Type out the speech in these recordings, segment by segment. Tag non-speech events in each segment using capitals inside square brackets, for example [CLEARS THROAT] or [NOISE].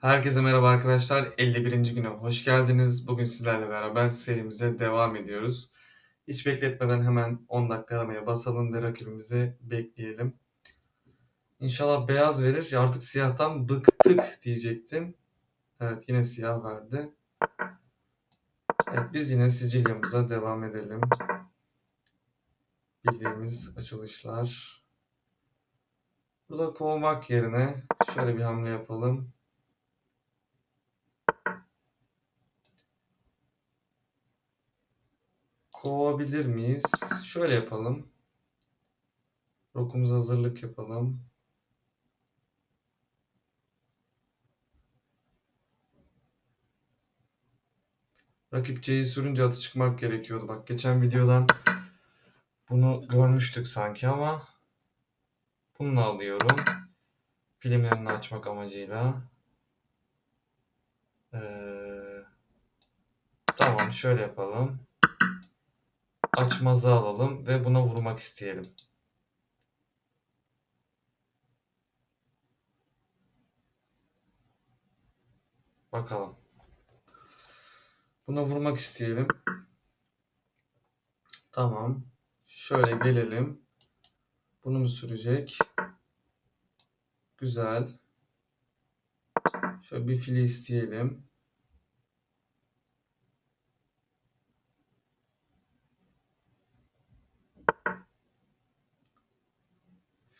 Herkese merhaba arkadaşlar. 51. güne hoş geldiniz. Bugün sizlerle beraber serimize devam ediyoruz. Hiç bekletmeden hemen 10 dakika aramaya basalım ve rakibimizi bekleyelim. İnşallah beyaz verir. Artık siyahtan bıktık diyecektim. Evet yine siyah verdi. Evet biz yine Sicilya'mıza devam edelim. Bildiğimiz açılışlar. Burada kovmak yerine şöyle bir hamle yapalım. Kovabilir miyiz? Şöyle yapalım. Rokumuza hazırlık yapalım. Rakip C'yi sürünce atı çıkmak gerekiyordu. Bak geçen videodan bunu görmüştük sanki ama bununla alıyorum. Filmlerini açmak amacıyla. Ee, tamam şöyle yapalım. Açmazı alalım ve buna vurmak isteyelim. Bakalım. Buna vurmak isteyelim. Tamam. Şöyle gelelim. Bunu mu sürecek? Güzel. Şöyle bir fili isteyelim.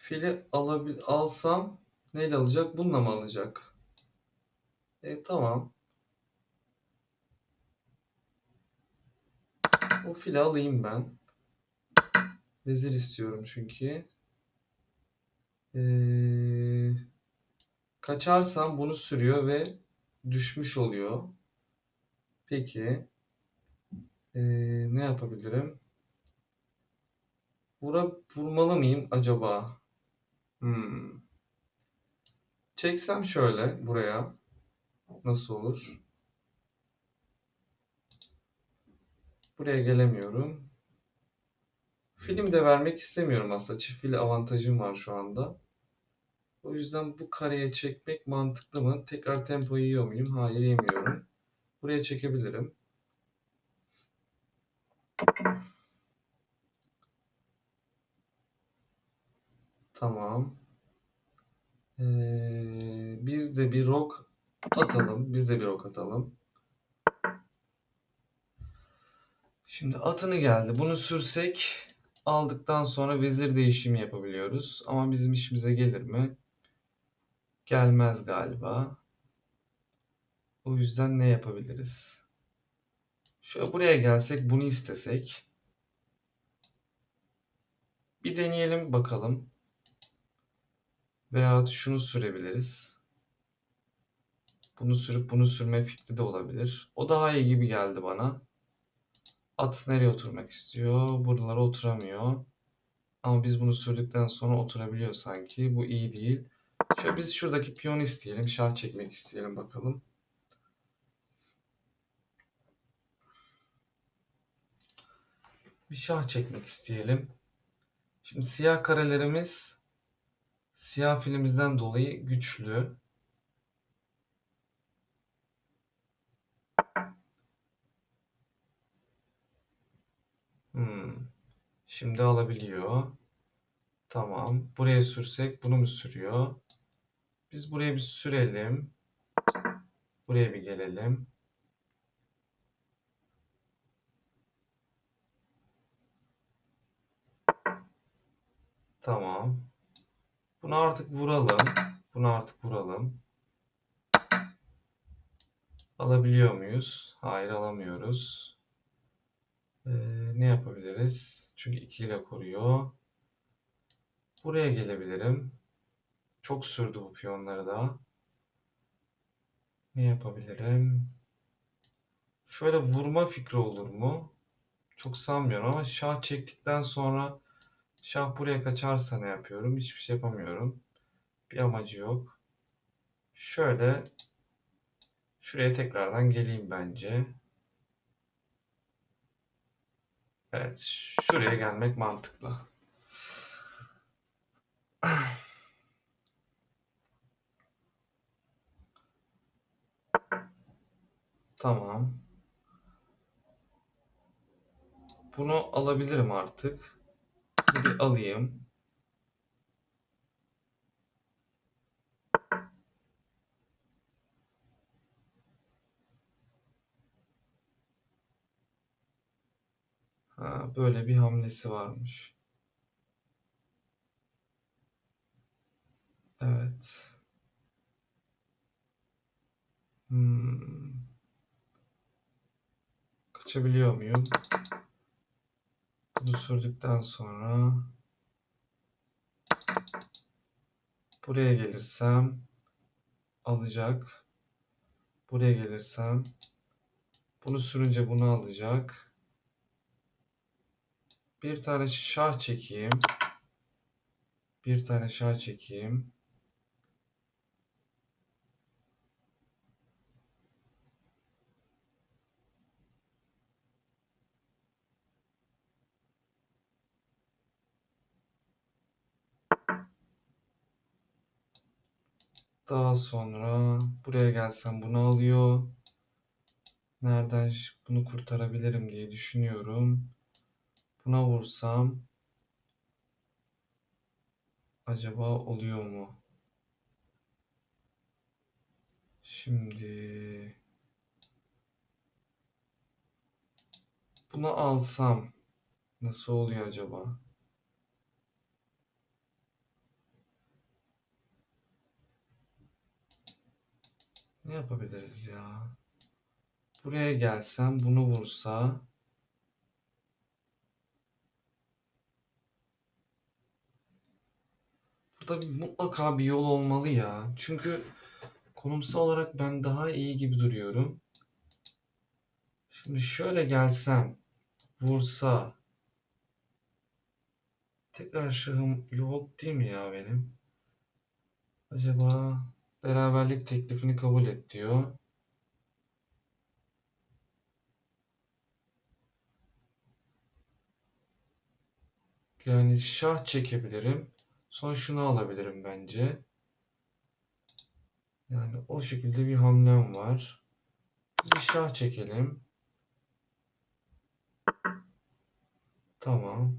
Fili alabil alsam neyle alacak? Bununla mı alacak? E tamam. O fili alayım ben. Vezir istiyorum çünkü. Ee, kaçarsam bunu sürüyor ve düşmüş oluyor. Peki. Ee, ne yapabilirim? Vura, vurmalı mıyım acaba? Hmm. Çeksem şöyle buraya. Nasıl olur? Buraya gelemiyorum. Film de vermek istemiyorum aslında. Çift avantajım var şu anda. O yüzden bu kareye çekmek mantıklı mı? Tekrar tempo yiyor muyum? Hayır yemiyorum. Buraya çekebilirim. Tamam. Ee, biz de bir rock atalım. Biz de bir rock atalım. Şimdi atını geldi. Bunu sürsek aldıktan sonra vezir değişimi yapabiliyoruz. Ama bizim işimize gelir mi? Gelmez galiba. O yüzden ne yapabiliriz? Şöyle buraya gelsek bunu istesek. Bir deneyelim bakalım. Veya şunu sürebiliriz. Bunu sürüp bunu sürme fikri de olabilir. O daha iyi gibi geldi bana. At nereye oturmak istiyor? Buralara oturamıyor. Ama biz bunu sürdükten sonra oturabiliyor sanki. Bu iyi değil. Şöyle biz şuradaki piyon isteyelim. Şah çekmek isteyelim bakalım. Bir şah çekmek isteyelim. Şimdi siyah karelerimiz siyah filimizden dolayı güçlü. Hmm. Şimdi alabiliyor. Tamam. Buraya sürsek bunu mu sürüyor? Biz buraya bir sürelim. Buraya bir gelelim. Tamam. Bunu artık vuralım. Bunu artık vuralım. Alabiliyor muyuz? Hayır alamıyoruz. Ee, ne yapabiliriz? Çünkü 2 ile koruyor. Buraya gelebilirim. Çok sürdü bu piyonları da. Ne yapabilirim? Şöyle vurma fikri olur mu? Çok sanmıyorum ama şah çektikten sonra şah buraya kaçarsa ne yapıyorum? Hiçbir şey yapamıyorum. Bir amacı yok. Şöyle şuraya tekrardan geleyim bence. Evet, şuraya gelmek mantıklı. Tamam. Bunu alabilirim artık. Bir alayım. Ha, böyle bir hamlesi varmış. Evet. Hmm. Kaçabiliyor muyum? Bunu sürdükten sonra buraya gelirsem alacak. Buraya gelirsem bunu sürünce bunu alacak. Bir tane şah çekeyim. Bir tane şah çekeyim. Daha sonra buraya gelsem bunu alıyor. Nereden bunu kurtarabilirim diye düşünüyorum. Buna vursam acaba oluyor mu? Şimdi bunu alsam nasıl oluyor acaba? Ne yapabiliriz ya? Buraya gelsem bunu vursa Burada mutlaka bir yol olmalı ya. Çünkü konumsal olarak ben daha iyi gibi duruyorum. Şimdi şöyle gelsem vursa tekrar şahım yok değil mi ya benim? Acaba beraberlik teklifini kabul et diyor. Yani şah çekebilirim. Sonra şunu alabilirim bence. Yani o şekilde bir hamlem var. Bir şah çekelim. Tamam.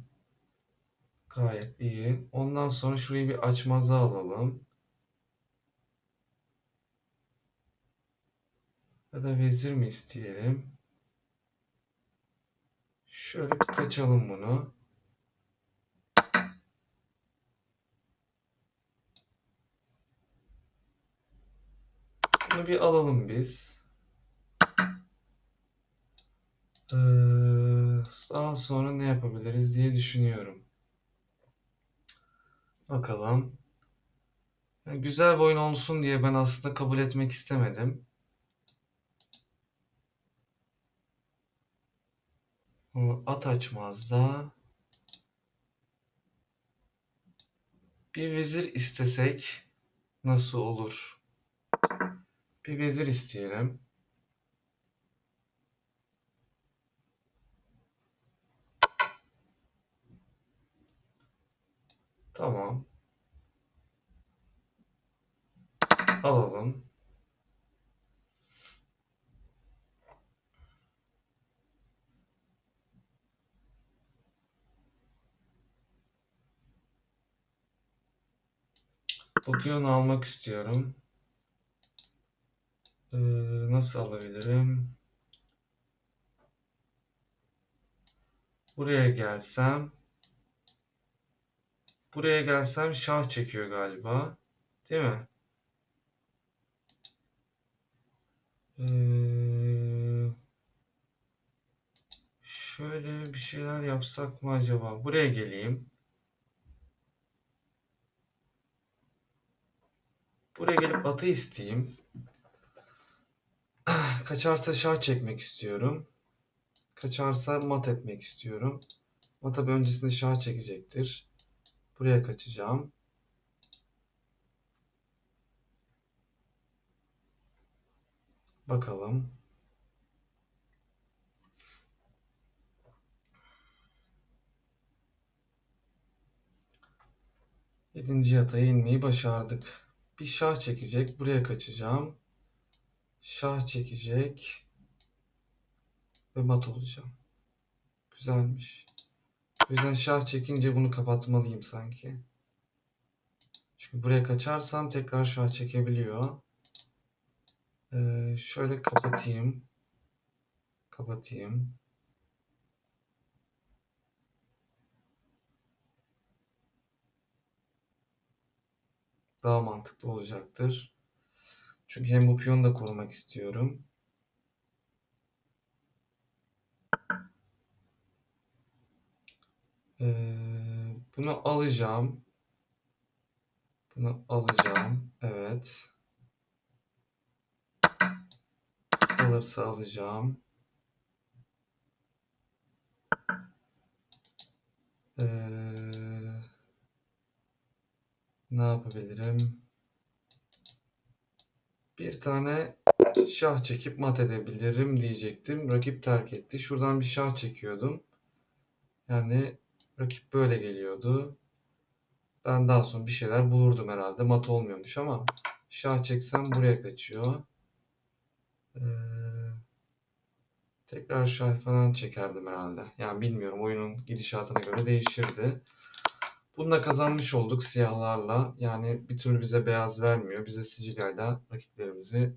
Gayet iyi. Ondan sonra şurayı bir açmaza alalım. Ya da vezir mi isteyelim? Şöyle bir kaçalım bunu. Bunu bir alalım biz. Ee, daha sonra ne yapabiliriz diye düşünüyorum. Bakalım. Yani güzel bir oyun olsun diye ben aslında kabul etmek istemedim. At açmazda bir vezir istesek nasıl olur? Bir vezir isteyelim. Tamam. Alalım. Bu piyonu almak istiyorum. Ee, nasıl alabilirim? Buraya gelsem. Buraya gelsem şah çekiyor galiba. Değil mi? Ee, şöyle bir şeyler yapsak mı acaba? Buraya geleyim. Buraya gelip atı isteyeyim. [CLEARS THROAT] Kaçarsa şah çekmek istiyorum. Kaçarsa mat etmek istiyorum. Ama tabii öncesinde şah çekecektir. Buraya kaçacağım. Bakalım. Yedinci yataya inmeyi başardık. Bir şah çekecek. Buraya kaçacağım. Şah çekecek. Ve mat olacağım. Güzelmiş. O yüzden şah çekince bunu kapatmalıyım sanki. Çünkü buraya kaçarsam tekrar şah çekebiliyor. Ee, şöyle kapatayım. Kapatayım. Daha mantıklı olacaktır. Çünkü hem bu piyonu da korumak istiyorum. Ee, bunu alacağım. Bunu alacağım. Evet. Alırsa alacağım. Ee, ne yapabilirim? Bir tane şah çekip mat edebilirim diyecektim. Rakip terk etti. Şuradan bir şah çekiyordum. Yani rakip böyle geliyordu. Ben daha sonra bir şeyler bulurdum herhalde. Mat olmuyormuş ama şah çeksem buraya kaçıyor. Ee, tekrar şah falan çekerdim herhalde. Yani bilmiyorum oyunun gidişatına göre değişirdi. Bunu da kazanmış olduk siyahlarla. Yani bir türlü bize beyaz vermiyor. Bize Sicilya'yla rakiplerimizi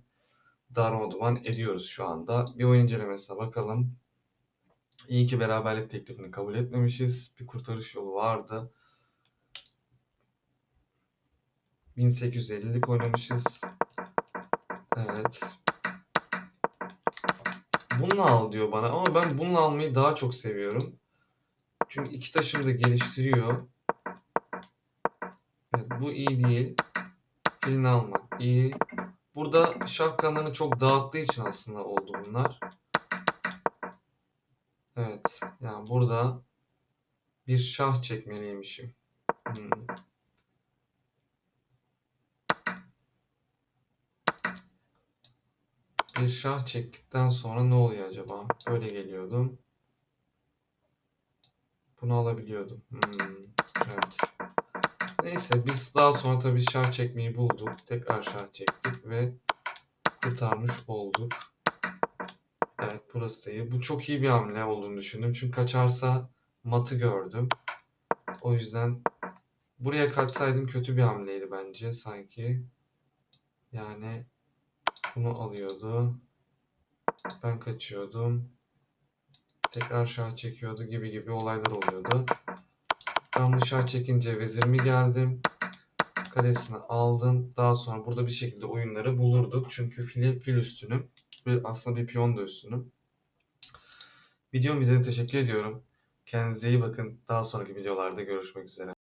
darmadağın ediyoruz şu anda. Bir oyun incelemesine bakalım. İyi ki beraberlik teklifini kabul etmemişiz. Bir kurtarış yolu vardı. 1850'lik oynamışız. Evet. Bununla al diyor bana ama ben bununla almayı daha çok seviyorum. Çünkü iki taşımı da geliştiriyor. Bu iyi değil. Filini almak iyi. Burada şah kanlarını çok dağıttığı için aslında oldu bunlar. Evet. Yani burada bir şah çekmeliymişim. Hmm. Bir şah çektikten sonra ne oluyor acaba? Böyle geliyordum. Bunu alabiliyordum. Hmm. Evet. Neyse biz daha sonra tabii şah çekmeyi bulduk. Tekrar şah çektik ve kurtarmış olduk. Evet burası iyi. Bu çok iyi bir hamle olduğunu düşündüm. Çünkü kaçarsa matı gördüm. O yüzden buraya kaçsaydım kötü bir hamleydi bence sanki. Yani bunu alıyordu. Ben kaçıyordum. Tekrar şah çekiyordu gibi gibi olaylar oluyordu. Ben şah çekince vezirimi geldim. Kalesini aldım. Daha sonra burada bir şekilde oyunları bulurduk. Çünkü fil, fil üstünüm. Ve aslında bir piyon da üstünüm. Videomu izlediğiniz teşekkür ediyorum. Kendinize iyi bakın. Daha sonraki videolarda görüşmek üzere.